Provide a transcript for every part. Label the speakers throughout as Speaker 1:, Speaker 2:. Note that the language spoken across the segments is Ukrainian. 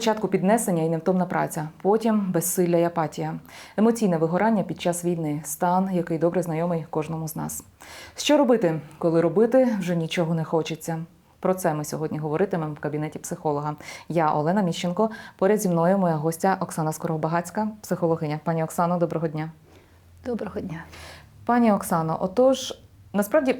Speaker 1: Спочатку піднесення і невтомна праця, потім безсилля і апатія, емоційне вигорання під час війни, стан, який добре знайомий кожному з нас. Що робити, коли робити вже нічого не хочеться? Про це ми сьогодні говоритимемо в кабінеті психолога. Я Олена Міщенко. Поряд зі мною моя гостя Оксана Скоробагацька, психологиня. Пані Оксано, доброго дня.
Speaker 2: Доброго дня.
Speaker 1: Пані Оксано, отож, насправді.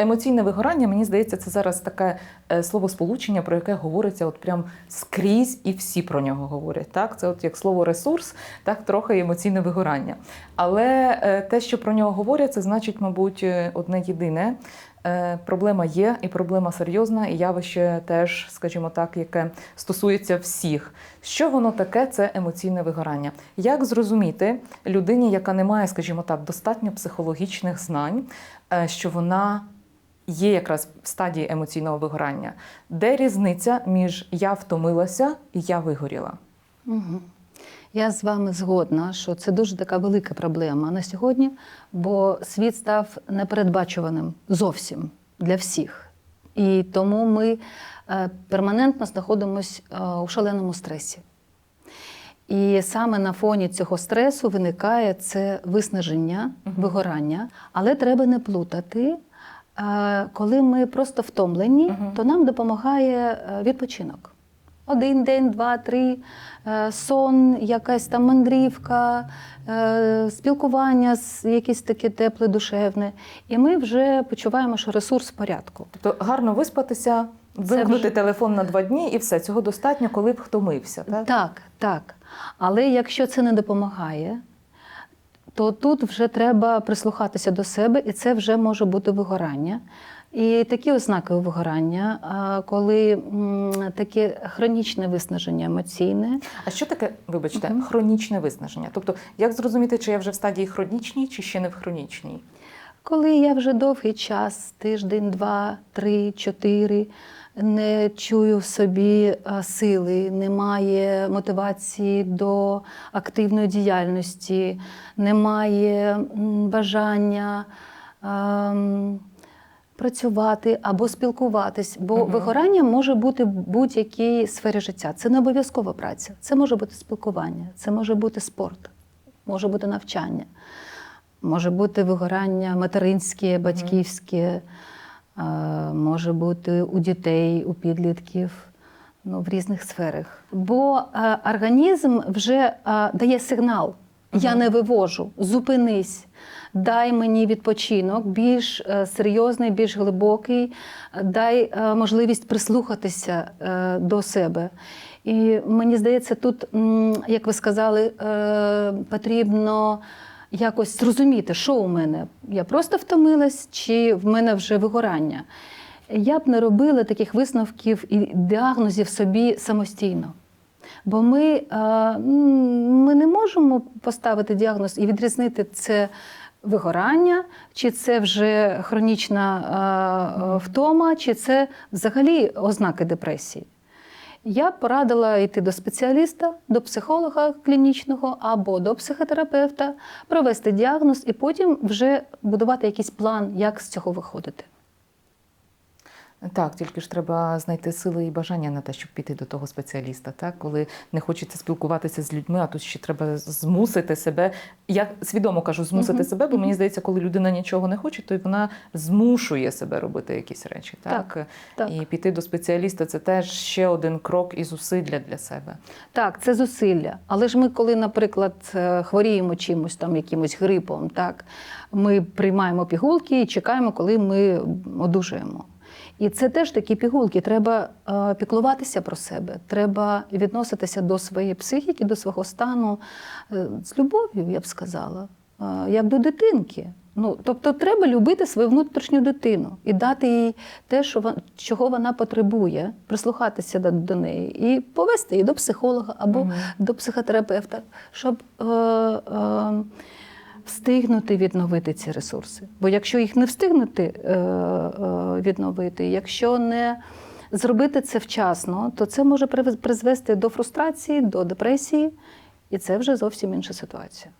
Speaker 1: Емоційне вигорання, мені здається, це зараз таке е, словосполучення, про яке говориться от прям скрізь, і всі про нього говорять. Так, це от як слово ресурс, так трохи емоційне вигорання. Але е, те, що про нього говорять, це значить, мабуть, е, одне єдине. Проблема є, і проблема серйозна, і явище теж, скажімо так, яке стосується всіх. Що воно таке? Це емоційне вигорання. Як зрозуміти людині, яка не має, скажімо так, достатньо психологічних знань, що вона є якраз в стадії емоційного вигорання? Де різниця між я втомилася і я вигоріла?
Speaker 2: Угу. Я з вами згодна, що це дуже така велика проблема на сьогодні, бо світ став непередбачуваним зовсім для всіх. І тому ми е, перманентно знаходимося у шаленому стресі. І саме на фоні цього стресу виникає це виснаження, вигорання, але треба не плутати. Е, Коли ми просто втомлені,
Speaker 1: Мгм.
Speaker 2: то нам допомагає е, відпочинок. Один день, два, три, е, сон, якась там мандрівка, спілкування, з- якесь таке тепле, душевне. І ми вже почуваємо, що ресурс в порядку.
Speaker 1: Тобто гарно виспатися, вимкнути
Speaker 2: вже-
Speaker 1: телефон на два дні, і все цього достатньо, коли б втомився. Так?
Speaker 2: Так, так. Але якщо це не допомагає, то тут вже треба прислухатися до себе, і це вже може бути вигорання. І такі ознаки вигорання, коли таке хронічне виснаження емоційне.
Speaker 1: А що таке, вибачте,
Speaker 2: Мгм.
Speaker 1: хронічне виснаження? Тобто, як зрозуміти, чи я вже в стадії хронічній, чи ще не в хронічній?
Speaker 2: Коли я вже довгий час, тиждень, два, три, чотири, не чую в собі сили, немає мотивації до активної діяльності, немає бажання працювати або спілкуватись, бо
Speaker 1: Мгм.
Speaker 2: вигорання може бути в будь-якій сфері життя. Це не обов'язкова праця, це може бути спілкування, це може бути спорт, може бути навчання. Може бути вигорання материнське, батьківське, може бути у дітей, у підлітків, ну, в різних сферах. Бо е, організм вже е, дає сигнал: я не вивожу, зупинись. Дай мені відпочинок більш е, серйозний, більш глибокий, дай е, можливість прислухатися е, до себе. І мені здається, тут, як ви сказали, е, потрібно якось зрозуміти, що у мене. Я просто втомилась, чи в мене вже вигорання. Я б не робила таких висновків і діагнозів собі самостійно. Бо ми, е, ми не можемо поставити діагноз і відрізнити це вигорання, чи це вже хронічна е, е, втома, чи це взагалі ознаки депресії. Я порадила йти до спеціаліста, до психолога клінічного або до психотерапевта, провести діагноз і потім вже будувати якийсь план, як з цього виходити.
Speaker 1: Так, тільки ж треба знайти сили і бажання на те, щоб піти до того спеціаліста. Так, коли не хочеться спілкуватися з людьми, а тут ще треба змусити себе. Я свідомо кажу змусити
Speaker 2: Мгм.
Speaker 1: себе, бо мені здається, коли людина нічого не хоче, то й вона змушує себе робити якісь речі. Так,
Speaker 2: Так, так.
Speaker 1: і піти до спеціаліста це теж ще один крок і зусилля для себе.
Speaker 2: Так, це зусилля. Але ж ми, коли, наприклад, е, хворіємо чимось там, якимось грипом, так, ми приймаємо пігулки і чекаємо, коли ми одужуємо. І це теж такі пігулки. Треба е, піклуватися про себе, треба відноситися до своєї психіки, до свого стану е, з любов'ю, я б сказала, е, як до дитинки. Ну, тобто треба любити свою внутрішню дитину і дати їй те, що чого вона потребує, прислухатися до, до неї і повести її до психолога або
Speaker 1: Мгм.
Speaker 2: до психотерапевта, щоб е, е, встигнути відновити ці ресурси. Бо якщо їх не встигнути е, е, відновити, якщо не зробити це вчасно, то це може призвести до фрустрації, до депресії, і це вже зовсім інша ситуація.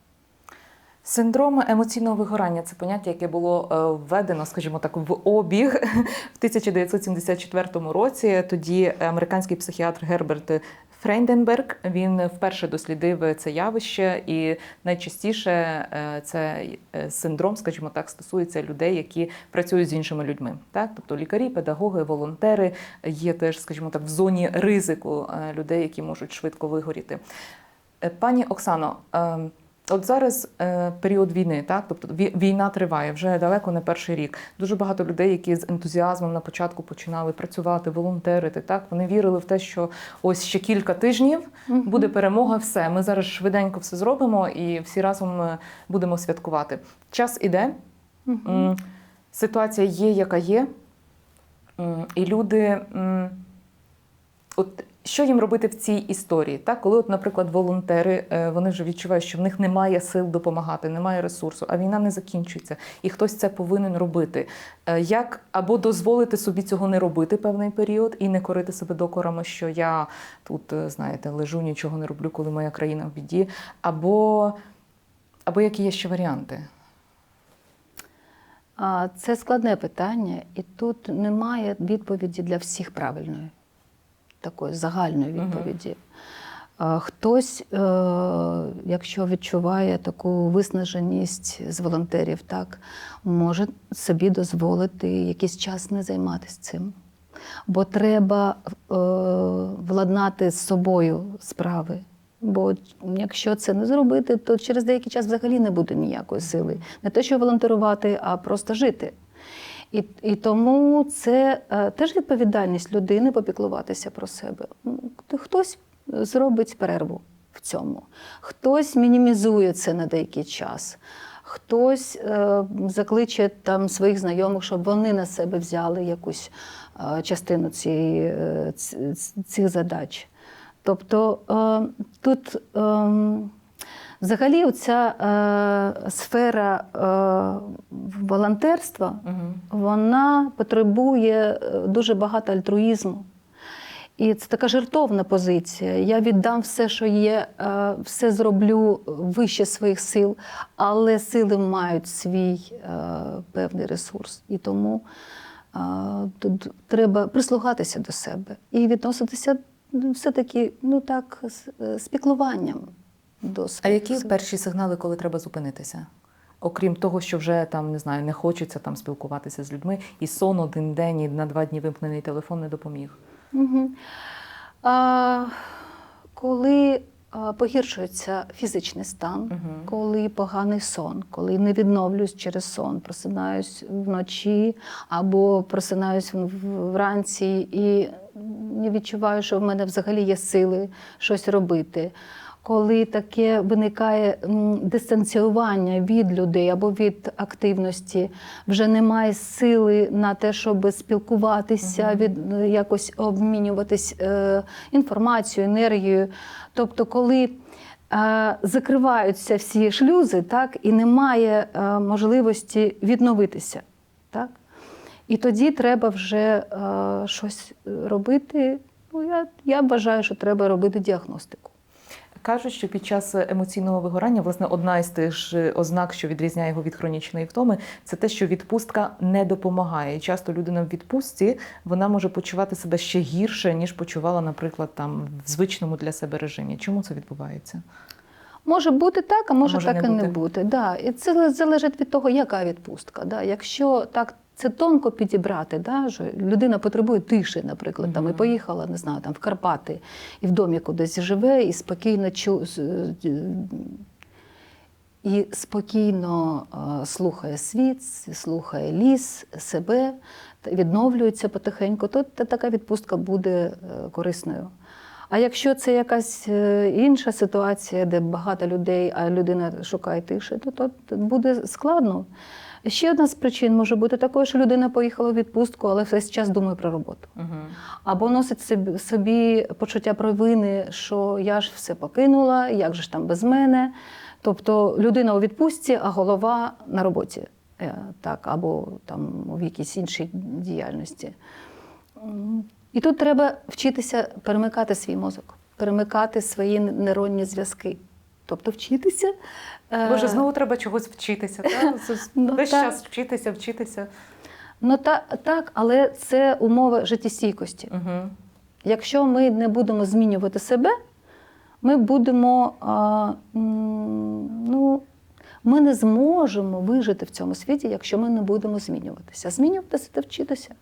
Speaker 1: Синдром емоційного вигорання це поняття, яке було е, введено, скажімо так, в обіг в 1974 році. Тоді американський психіатр Герберт Фрейнденберг він вперше дослідив це явище, і найчастіше е, це е, синдром, скажімо так, стосується людей, які працюють з іншими людьми. Так, тобто лікарі, педагоги, волонтери є теж, скажімо так, в зоні ризику е, людей, які можуть швидко вигоріти. Пані Оксано, е, от зараз е, період війни, так тобто війна триває вже далеко не перший рік. Дуже багато людей, які з ентузіазмом на початку починали працювати, волонтерити. Так вони вірили в те, що ось ще кілька тижнів буде перемога. Все, ми зараз швиденько все зробимо і всі разом е, будемо святкувати. Час іде, ситуація є, яка є, і люди. От що їм робити в цій історії? Так, коли, от, наприклад, волонтери е, вони вже відчувають, що в них немає сил допомагати, немає ресурсу, а війна не закінчується, і хтось це повинен робити. Е, Як або дозволити собі цього не робити певний період і не корити себе докорами, що я тут, е, знаєте, лежу, нічого не роблю, коли моя країна в біді, або, або які є ще варіанти?
Speaker 2: Це складне питання, і тут немає відповіді для всіх правильної, такої загальної відповіді. Хтось, е, якщо відчуває таку виснаженість з волонтерів, так, може собі дозволити якийсь час не займатися цим. Бо треба е, владнати з собою справи. Бо якщо це не зробити, то через деякий час взагалі не буде ніякої сили. Не те, що волонтерувати, а просто жити. І, і тому це е, теж відповідальність людини попіклуватися про себе. Хтось зробить перерву в цьому, хтось мінімізує це на деякий час, хтось е, закличе там своїх знайомих, щоб вони на себе взяли якусь е, частину цієї, е, цих задач. Тобто е, тут е, взагалі оця е, сфера е, волонтерства,
Speaker 1: Угу.
Speaker 2: вона потребує е, дуже багато альтруїзму. І це така жертовна позиція. Я віддам все, що є, е, все зроблю вище своїх сил, але сили мають свій е, певний ресурс. І тому е, тут треба прислухатися до себе і відноситися ну, все-таки ну так, з, з піклуванням до
Speaker 1: А які перші сигнали, коли треба зупинитися? Окрім того, що вже там не знаю, не хочеться там спілкуватися з людьми, і сон один день, і на два дні вимкнений телефон не допоміг.
Speaker 2: Угу. А, коли погіршується фізичний стан,
Speaker 1: Мгм.
Speaker 2: коли поганий сон, коли не відновлююсь через сон, просинаюсь вночі або просинаюсь вранці і не відчуваю, що в мене взагалі є сили щось робити. Коли таке виникає дистанціювання від людей або від активності, вже немає сили на те, щоб спілкуватися, від якось обмінюватись е, інформацією, енергією. Тобто, коли е, закриваються всі шлюзи, так і немає е, можливості відновитися, так. І тоді треба вже е, щось робити. Ну, я, я вважаю, що треба робити діагностику.
Speaker 1: Кажуть, що під час емоційного вигорання, власне, одна із тих ж ознак, що відрізняє його від хронічної втоми, це те, що відпустка не допомагає. І часто людина в відпустці вона може почувати себе ще гірше, ніж почувала, наприклад, там в звичному для себе режимі. Чому це відбувається?
Speaker 2: Може бути так, а може,
Speaker 1: може
Speaker 2: так
Speaker 1: не
Speaker 2: і
Speaker 1: бути.
Speaker 2: не бути. Да. І це залежить від того, яка відпустка. Да. Якщо так це тонко підібрати, да, що людина потребує тиші, наприклад, там, і поїхала, не знаю, там, в Карпати, і в домі кудись живе, і спокійно чу, е, і спокійно е, слухає світ, слухає ліс, себе, відновлюється потихеньку, то така відпустка буде е, корисною. А якщо це якась інша ситуація, де багато людей, а людина шукає тиші, то, то буде складно. Ще одна з причин може бути такою, що людина поїхала в відпустку, але весь час думає про роботу.
Speaker 1: Угу.
Speaker 2: Або носить собі, собі почуття провини, що я ж все покинула, як же ж там без мене. Тобто людина у відпустці, а голова на роботі, Е, так, або там в якійсь іншій діяльності. І тут треба вчитися перемикати свій мозок, перемикати свої нейронні зв'язки. Тобто вчитися. е,
Speaker 1: Боже, знову треба чогось вчитися.
Speaker 2: Ну,
Speaker 1: Весь час вчитися, вчитися.
Speaker 2: Ну та, так, але це умова життєстійкості.
Speaker 1: Угу.
Speaker 2: Якщо ми не будемо змінювати себе, ми будемо. А, ну, ми не зможемо вижити в цьому світі, якщо ми не будемо змінюватися. Змінюватися та вчитися.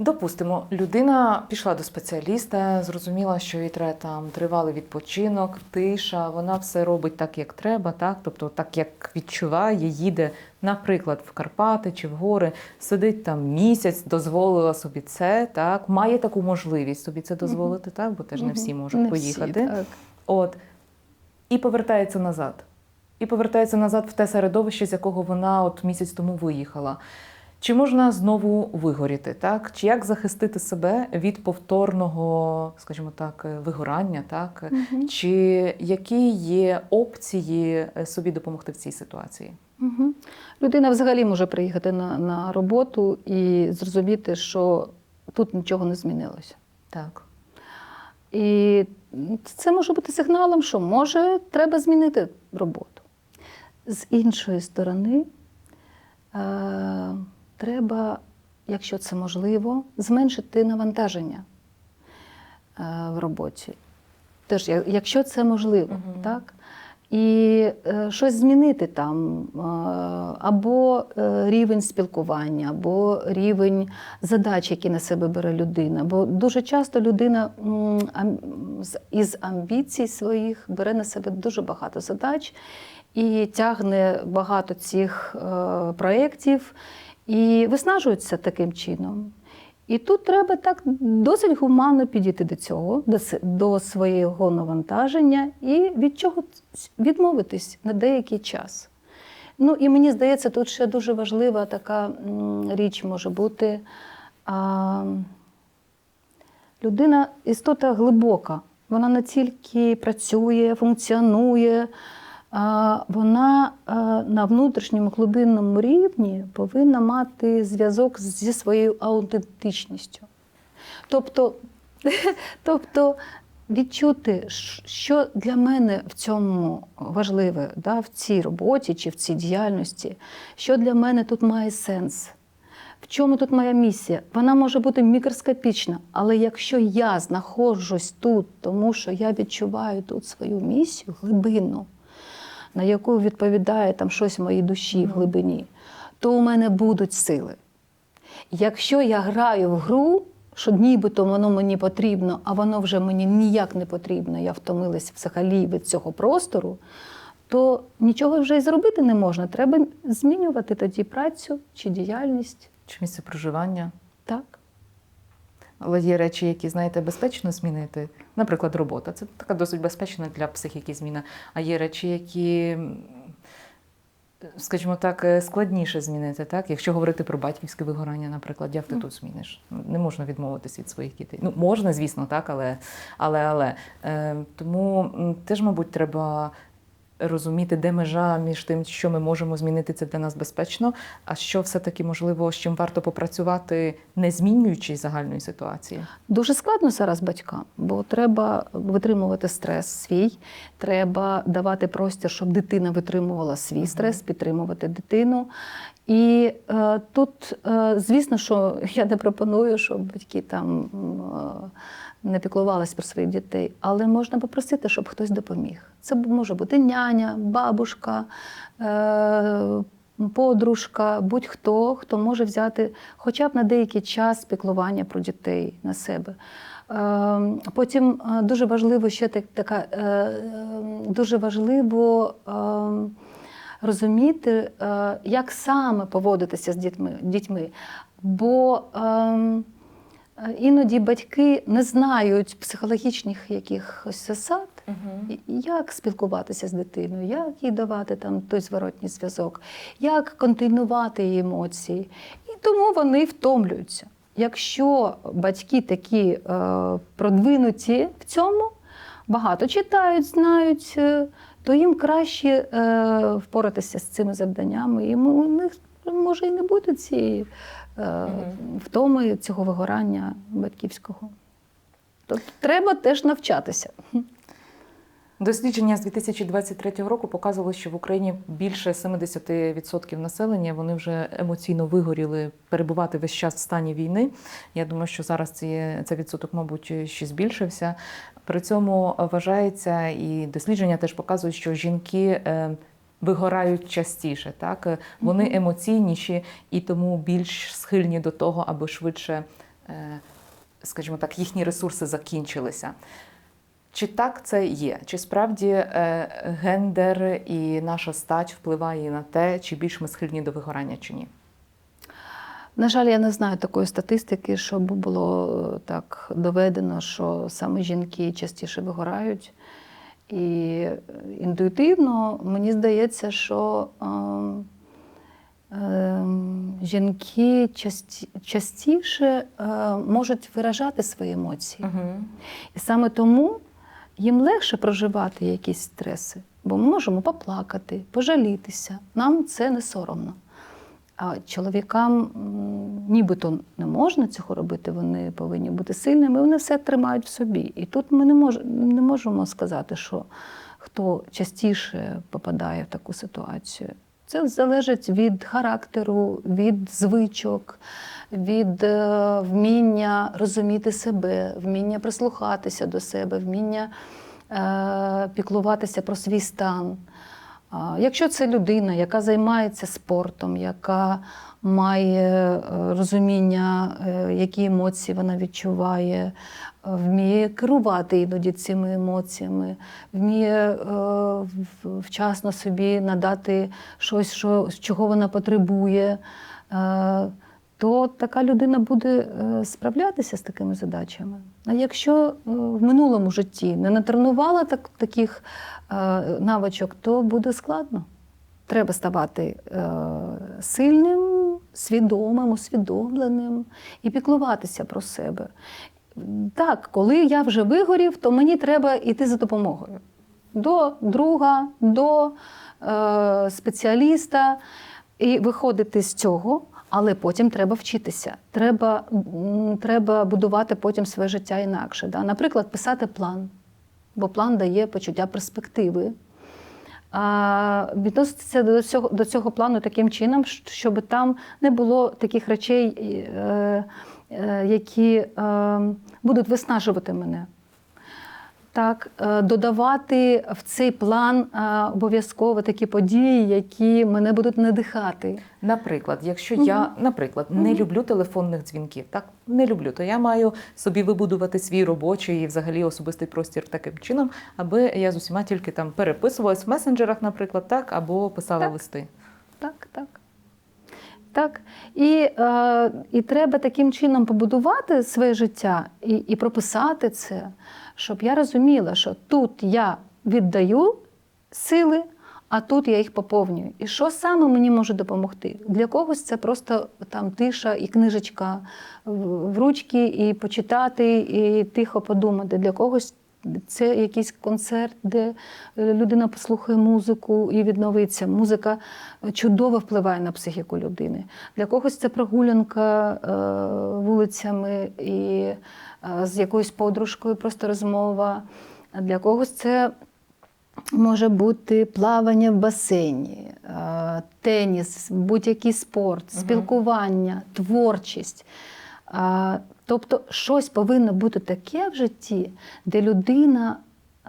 Speaker 1: Допустимо, людина пішла до спеціаліста, зрозуміла, що їй треба там тривалий відпочинок, тиша, вона все робить так, як треба, так? тобто так, як відчуває, їде, наприклад, в Карпати чи в гори, сидить там місяць, дозволила собі це, так? має таку можливість собі це дозволити, так? бо теж не всі можуть
Speaker 2: Не
Speaker 1: поїхати.
Speaker 2: Всі, так.
Speaker 1: От. І повертається назад. І повертається назад в те середовище, з якого вона от місяць тому виїхала. Чи можна знову вигоріти, так? Чи як захистити себе від повторного, скажімо так, е, вигорання, так?
Speaker 2: Мгм.
Speaker 1: Чи які є опції е, собі допомогти в цій ситуації?
Speaker 2: Угу. Людина взагалі може приїхати на, на роботу і зрозуміти, що тут нічого не змінилося.
Speaker 1: Так.
Speaker 2: І це може бути сигналом, що може треба змінити роботу. З іншої сторони, е, треба, якщо це можливо, зменшити навантаження е, в роботі. Теж, якщо це можливо,
Speaker 1: Мгм.
Speaker 2: так? І е, щось змінити там, е, або е, рівень спілкування, або рівень задач, які на себе бере людина. Бо дуже часто людина м, із амбіцій своїх бере на себе дуже багато задач і тягне багато цих е, проєктів і виснажується таким чином. І тут треба так досить гуманно підійти до цього, до, до свого навантаження і від чого відмовитись на деякий час. Ну і мені здається, тут ще дуже важлива така річ може бути. А, людина істота глибока, вона не тільки працює, функціонує, а вона а, на внутрішньому глибинному рівні повинна мати зв'язок зі своєю аутентичністю. Тобто, тобто відчути, що для мене в цьому важливе, да, в цій роботі чи в цій діяльності, що для мене тут має сенс. В чому тут моя місія? Вона може бути мікроскопічна, але якщо я знаходжусь тут, тому що я відчуваю тут свою місію глибинну, на яку відповідає там щось в моїй душі в глибині, то у мене будуть сили. Якщо я граю в гру, що нібито воно мені потрібно, а воно вже мені ніяк не потрібно, я втомилась взагалі від цього простору, то нічого вже й зробити не можна. Треба змінювати тоді працю чи діяльність.
Speaker 1: Чи місце проживання?
Speaker 2: Так.
Speaker 1: Але є речі, які, знаєте, безпечно змінити. Наприклад, робота. Це така досить безпечна для психіки зміна. А є речі, які, скажімо так, е, складніше змінити. Так? Якщо говорити про батьківське вигорання, наприклад, як ти тут зміниш? Не можна відмовитися від своїх дітей. Ну, можна, звісно, так, але але. але. Е, тому теж, мабуть, треба. Розуміти, де межа між тим, що ми можемо змінити, це для нас безпечно, а що все-таки можливо, з чим варто попрацювати, не змінюючи загальної ситуації.
Speaker 2: Дуже складно зараз батькам, бо треба витримувати стрес свій, треба давати простір, щоб дитина витримувала свій стрес, підтримувати дитину. І е, тут, е, звісно, що я не пропоную, щоб батьки там е, не піклувалися про своїх дітей, але можна попросити, щоб хтось допоміг. Це може бути няня, бабушка. Е, Подружка, будь-хто, хто може взяти хоча б на деякий час піклування про дітей на себе. Е, Потім е, дуже важливо ще так- така е, дуже важливо е, розуміти, як саме поводитися з дітьми. дітьми. Бо е, е, іноді батьки не знають психологічних якихось засад, і- як спілкуватися з дитиною, як їй давати там той зворотній зв'язок, як континувати її емоції. І тому вони втомлюються. Якщо батьки такі е, продвинуті в цьому, багато читають, знають, е, то їм краще е, впоратися з цими завданнями. І у них може і не бути цієї е, втоми цього вигорання батьківського. Тобто треба теж навчатися.
Speaker 1: Дослідження з 2023 року показувало, що в Україні більше 70% населення вони вже емоційно вигоріли перебувати весь час в стані війни. Я думаю, що зараз цей відсоток, мабуть, ще збільшився. При цьому вважається, і дослідження теж показують, що жінки. е, Вигорають частіше, так вони емоційніші і тому більш схильні до того, аби швидше, е, скажімо так, їхні ресурси закінчилися. Чи так це є? Чи справді е, гендер і наша стать впливає на те, чи більш ми схильні до вигорання, чи ні?
Speaker 2: На жаль, я не знаю такої статистики, щоб було е, так доведено, що саме жінки частіше вигорають. І е, інтуїтивно мені здається, що ем, ем, жінки часті, частіше е, можуть виражати свої емоції.
Speaker 1: Угу.
Speaker 2: І саме тому їм легше проживати якісь стреси, бо ми можемо поплакати, пожалітися. Нам це не соромно. А чоловікам нібито не можна цього робити, вони повинні бути сильними, вони все тримають в собі. І тут ми не, мож, не можемо сказати, що хто частіше попадає в таку ситуацію. Це залежить від характеру, від звичок, від е, вміння розуміти себе, вміння прислухатися до себе, вміння е, піклуватися про свій стан. Якщо це людина, яка займається спортом, яка має е, розуміння, е, які емоції вона відчуває, е, вміє керувати іноді цими емоціями, вміє вчасно собі надати щось, що, чого вона потребує, то така людина буде е, справлятися з такими задачами. А якщо е, в минулому житті не натренувала так, таких е, навичок, то буде складно. Треба ставати сильним, свідомим, усвідомленим і піклуватися про себе. Так, коли я вже вигорів, то мені треба йти за допомогою до друга, до е, спеціаліста і виходити з цього. Але потім треба вчитися. Треба, треба будувати потім своє життя інакше. Да? Наприклад, писати план, бо план дає почуття перспективи. А відноситися до цього, до цього плану таким чином, щоб там не було таких речей, е, е, які е, будуть виснажувати мене. Так, е, додавати в цей план е, обов'язково такі події, які мене будуть надихати.
Speaker 1: Наприклад, якщо я, наприклад, не люблю телефонних дзвінків, так не люблю, то я маю собі вибудувати свій робочий і взагалі особистий простір таким чином, аби я з усіма тільки там переписувалась в месенджерах, наприклад, так, або писала
Speaker 2: Так.
Speaker 1: листи.
Speaker 2: Так, так. Так. І, е, і треба таким чином побудувати своє життя і, і прописати це, щоб я розуміла, що тут я віддаю сили, а тут я їх поповнюю. І що саме мені може допомогти? Для когось це просто там тиша і книжечка в ручки, і почитати, і тихо подумати. Для когось це якийсь концерт, де е, людина послухає музику і відновиться. Музика чудово впливає на психіку людини. Для когось це прогулянка е, вулицями і е, з якоюсь подружкою, просто розмова. Для когось це може бути плавання в басейні, е, теніс, будь-який спорт, спілкування, творчість. А, Тобто щось повинно бути таке в житті, де людина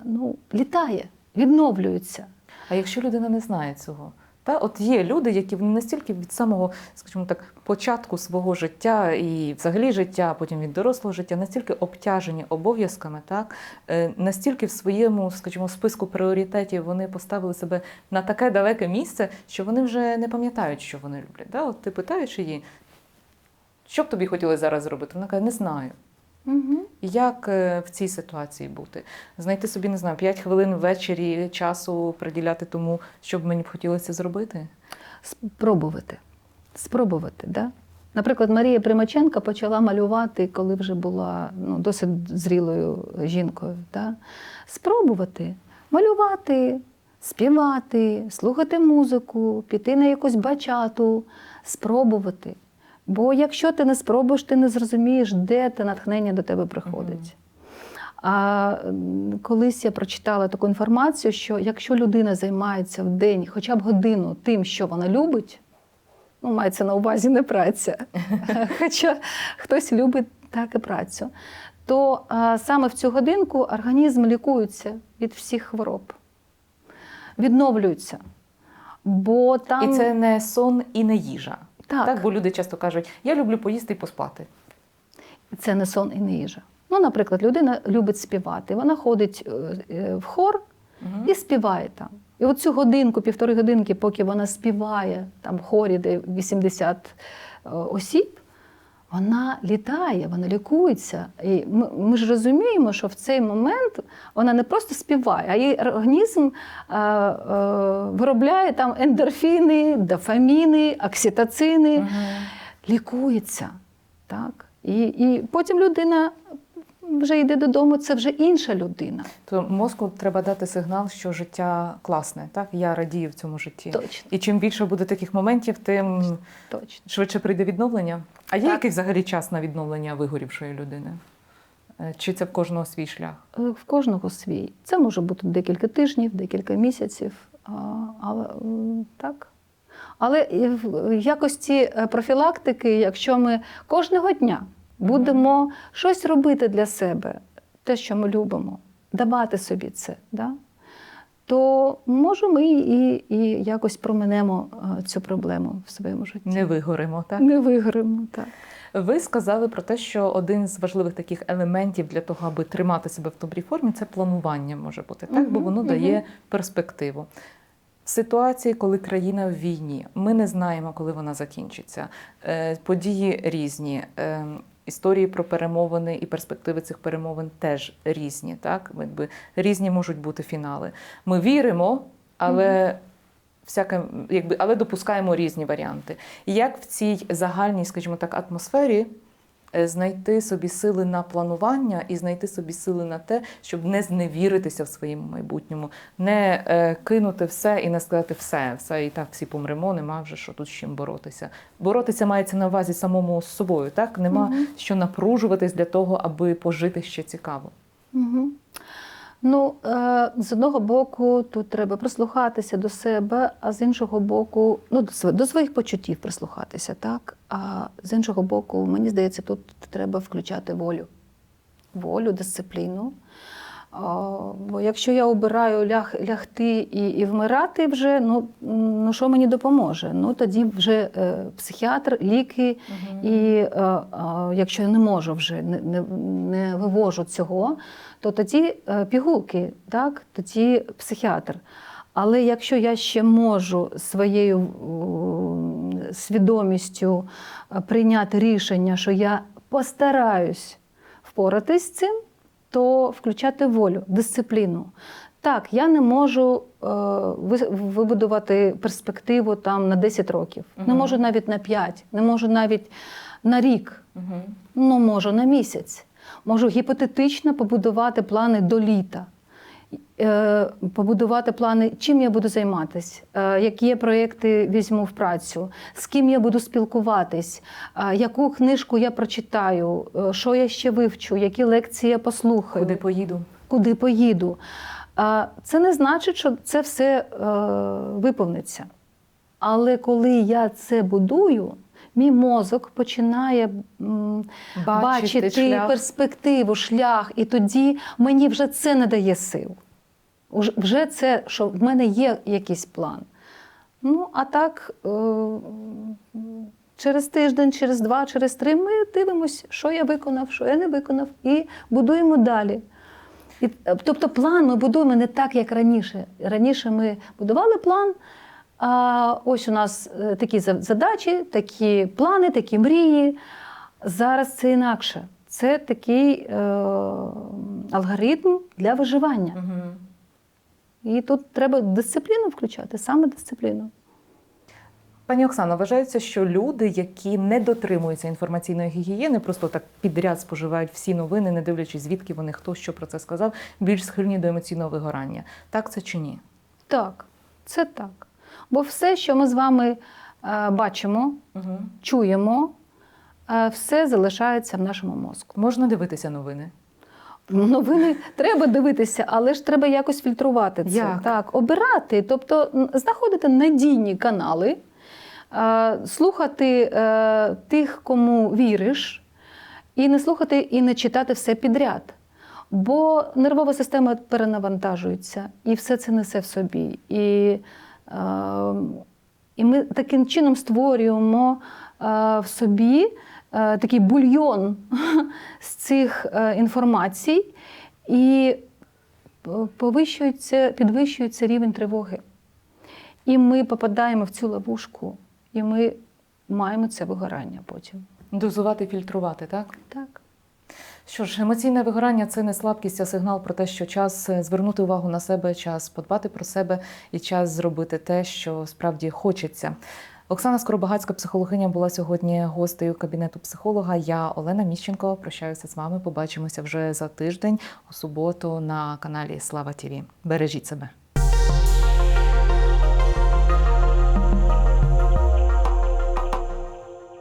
Speaker 2: ну, літає, відновлюється.
Speaker 1: А якщо людина не знає цього, та от є люди, які вони настільки від самого, скажімо так, початку свого життя і взагалі життя, потім від дорослого життя, настільки обтяжені обов'язками, так е, настільки в своєму, скажімо, списку пріоритетів вони поставили себе на таке далеке місце, що вони вже не пам'ятають, що вони люблять. Да? От ти питаєш її, що б тобі хотілося зараз зробити? Вона каже, не знаю.
Speaker 2: Угу.
Speaker 1: Як е, в цій ситуації бути? Знайти собі, не знаю, 5 хвилин ввечері часу приділяти тому, що б мені б хотілося зробити?
Speaker 2: Спробувати. Спробувати, да? Наприклад, Марія Примаченка почала малювати, коли вже була ну, досить зрілою жінкою. Да? Спробувати малювати, співати, слухати музику, піти на якусь бачату, спробувати. Бо якщо ти не спробуєш, ти не зрозумієш, де те натхнення до тебе приходить. А колись я прочитала таку інформацію, що якщо людина займається в день хоча б годину тим, що вона любить, ну, мається на увазі не праця, хоча хтось любить так і працю, то а, саме в цю годинку організм лікується від всіх хвороб, відновлюється. Бо там
Speaker 1: І це не сон і не їжа.
Speaker 2: Так.
Speaker 1: бо люди часто кажуть, я люблю поїсти і поспати.
Speaker 2: це не сон і не їжа. Ну, наприклад, людина любить співати, вона ходить е, е, в хор і співає там. І оцю годинку, півтори годинки, поки вона співає там в хорі, де 80 е, осіб, вона літає, вона лікується. І ми, ми ж розуміємо, що в цей момент вона не просто співає, а її організм е, е, виробляє там ендорфіни, дофаміни, окситоцини
Speaker 1: Мгм.
Speaker 2: лікується. Так? І, і потім людина вже йде додому, це вже інша людина.
Speaker 1: То мозку треба дати сигнал, що життя класне. Так, я радію в цьому житті.
Speaker 2: Точно,
Speaker 1: І чим більше буде таких моментів, тим
Speaker 2: точно.
Speaker 1: швидше прийде відновлення. А є
Speaker 2: Так.
Speaker 1: якийсь взагалі час на відновлення вигорівшої людини? Е, Чи це в кожного свій шлях?
Speaker 2: Е, В кожного свій. Це може бути декілька тижнів, декілька місяців. Але так. Але в якості е, профілактики, якщо ми кожного дня будемо щось робити для себе, те, що ми любимо, давати собі це, да? То може ми і, і якось проминемо е, цю проблему в своєму житті.
Speaker 1: Не вигоримо, так?
Speaker 2: Не виграємо, так.
Speaker 1: Ви сказали про те, що один з важливих таких елементів для того, аби тримати себе в добрій формі, це планування може бути, так? Бо воно
Speaker 2: мгм.
Speaker 1: дає перспективу. В ситуації, коли країна в війні, ми не знаємо, коли вона закінчиться. Е, Події різні. Історії про перемовини і перспективи цих перемовин теж різні. Так? Якби різні можуть бути фінали. Ми віримо, але всяке, якби, але допускаємо різні варіанти. І Як в цій загальній, скажімо так, атмосфері знайти собі сили на планування і знайти собі сили на те, щоб не зневіритися в своєму майбутньому, не е, кинути все і не сказати все, все і так всі помремо, нема вже що тут з чим боротися. Боротися мається на увазі самому з собою, так нема
Speaker 2: угу.
Speaker 1: що напружуватись для того, аби пожити ще цікаво.
Speaker 2: Угу. Ну, е, з одного боку, тут треба прислухатися до себе, а з іншого боку, ну, до, св- до своїх почуттів прислухатися, так? А з іншого боку, мені здається, тут треба включати волю. Волю, дисципліну. Бо якщо я обираю ляг, лягти і, і вмирати вже, ну, ну що мені допоможе? Ну тоді вже е, психіатр, ліки, і е, е, якщо я не можу вже не, не, не вивожу цього, то тоді е, пігулки, так? тоді психіатр. Але якщо я ще можу своєю е, свідомістю прийняти рішення, що я постараюсь впоратись з цим, то включати волю, дисципліну. Так, я не можу е, вибудувати перспективу там на 10 років, не можу навіть на 5, не можу навіть на рік,
Speaker 1: Угу.
Speaker 2: ну можу на місяць. Можу гіпотетично побудувати плани до літа, побудувати плани, чим я буду займатися, е, які я проєкти візьму в працю, з ким я буду спілкуватись, е, яку книжку я прочитаю, е, що я ще вивчу, які лекції я послухаю
Speaker 1: Куди поїду?
Speaker 2: куди поїду. Це не значить, що це все е, виповниться. Але коли я це будую, мій мозок починає м, бачити,
Speaker 1: шлях.
Speaker 2: перспективу, шлях, і тоді мені вже це не дає сил. Уж- Вже це, що в мене є якийсь план. Ну, а так, е, через тиждень, через два, через три ми дивимося, що я виконав, що я не виконав, і будуємо далі. І, е, тобто план ми будуємо не так, як раніше. Раніше ми будували план. А ось у нас е, такі задачі, такі плани, такі мрії. Зараз це інакше. Це такий е, алгоритм для виживання.
Speaker 1: Угу.
Speaker 2: І тут треба дисципліну включати, саме дисципліну.
Speaker 1: Пані Оксано, вважається, що люди, які не дотримуються інформаційної гігієни, просто так підряд споживають всі новини, не дивлячись, звідки вони хто що про це сказав, більш схильні до емоційного вигорання. Так це чи ні?
Speaker 2: Так, це так. Бо все, що ми з вами е, бачимо,
Speaker 1: Угу.
Speaker 2: чуємо, е, все залишається в нашому мозку.
Speaker 1: Можна дивитися новини.
Speaker 2: Новини треба дивитися, але ж треба якось фільтрувати це.
Speaker 1: Як?
Speaker 2: Так, обирати, тобто знаходити надійні канали, е, слухати тих, кому віриш, і не слухати і не читати все підряд. Бо нервова система перенавантажується, і все це несе в собі. І, і ми таким чином створюємо е, в собі е, такий бульйон з цих е, інформацій, і повищується, підвищується рівень тривоги. І ми попадаємо в цю ловушку, і ми маємо це вигорання потім.
Speaker 1: Дозувати, фільтрувати, так?
Speaker 2: Так.
Speaker 1: Що ж, емоційне вигорання це не слабкість, а сигнал про те, що час е, звернути увагу на себе, час подбати про себе і час зробити те, що справді хочеться. Оксана Скоробагацька, психологиня, була сьогодні гостею кабінету психолога. Я Олена Міщенко. Прощаюся з вами. Побачимося вже за тиждень у суботу на каналі Слава Тіві. Бережіть себе.